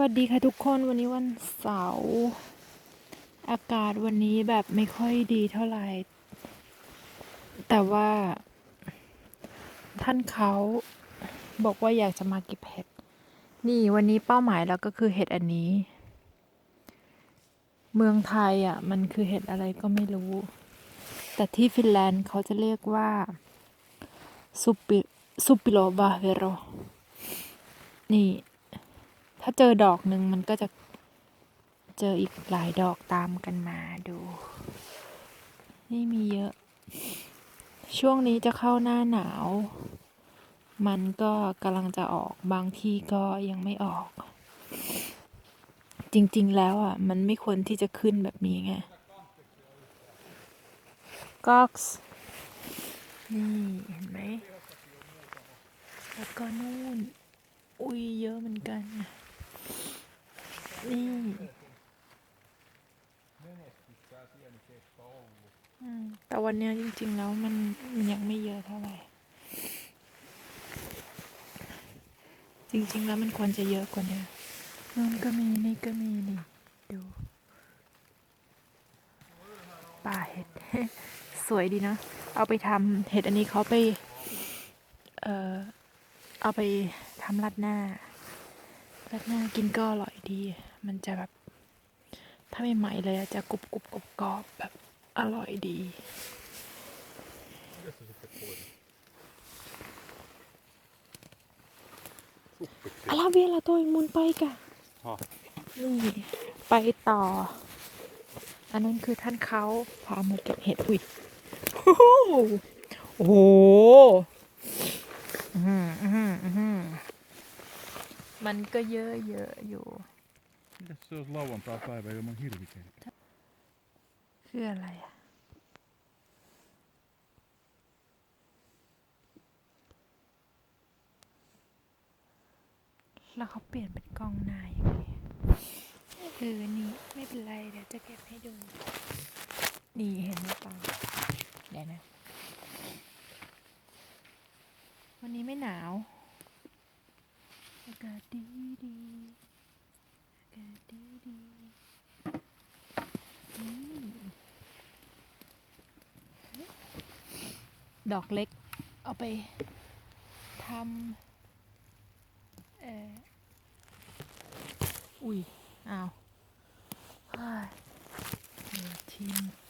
วัสดีค่ะทุกคนวันนี้วันเสาร์อากาศวันนี้แบบไม่ค่อยดีเท่าไหร่ แต่ว่า ท่านเขาบอกว่าอยากจะมาเก็บเห็ด นี่วันนี้เป้าหมายเราก็คือเห็ดอันนี้ เมืองไทยอะ มันคือเห็ดอะไรก็ไม่รู้ แต่ที่ฟินแลนด์เขาจะเรียกว่าซุปปิซุปปิโลบาเวโรนี่ ถ้าเจอดอกหนึ่งมันก็จะเจออีกหลายดอกตามกันมาดู นี่มีเยอะ ช่วงนี้จะเข้าหน้าหนาว มันก็กำลังจะออกบางที่ก็ยังไม่ออก จริงๆแล้วอะ มันไม่ควรที่จะขึ้นแบบนี้ไงก็อกส์นี่เห็นไหม แล้วก็นู่น อุ้ยเยอะเหมือนกัน นี่อืมแต่วันเนี้ยจริง ๆ แล้วมันมันยังไม่เยอะเท่าไหร่ จริง ๆ แล้วมันควรจะเยอะกว่านี้นู่นก็มีนี่ก็มีนี่ ดูป่าเห็ดสวยดีนะ เอาไปทำเห็ดอันนี้เขาไป เอ่อ เอาไปทำรัดหน้ารัดหน้ากินก็อร่อยดี มันจะแบบ ถ้าใหม่ๆเลยอะจะกรุบกรุบกรอบกรอบแบบอร่อยดี อาราเวียละตัวมุนไปกะ Ja. นี่ไปต่อ อันนั้นคือท่านเขาพามาเก็บเห็ดอุ้ยโอ้โหโอ้โหอื้อหืออื้อหืออื้อหือมันก็เยอะเยอะๆอยู่ Mitäs se olisi lauantai-päivä ilman hirvikenkä? คืออะไรอะแล้วเขาเปลี่ยนเป็นกล้องหน้ายังไงเออนี่ไม่เป็นไรเดี๋ยวจะเก็บให้ดู นี่เห็นไหมปังเดี๋ยวนะ วันนี้ไม่หนาวอากาศดีดี กาศดีดีอืมดอกเล็ก เอาไปทำเอออุ้ย อ้าวทิ้ง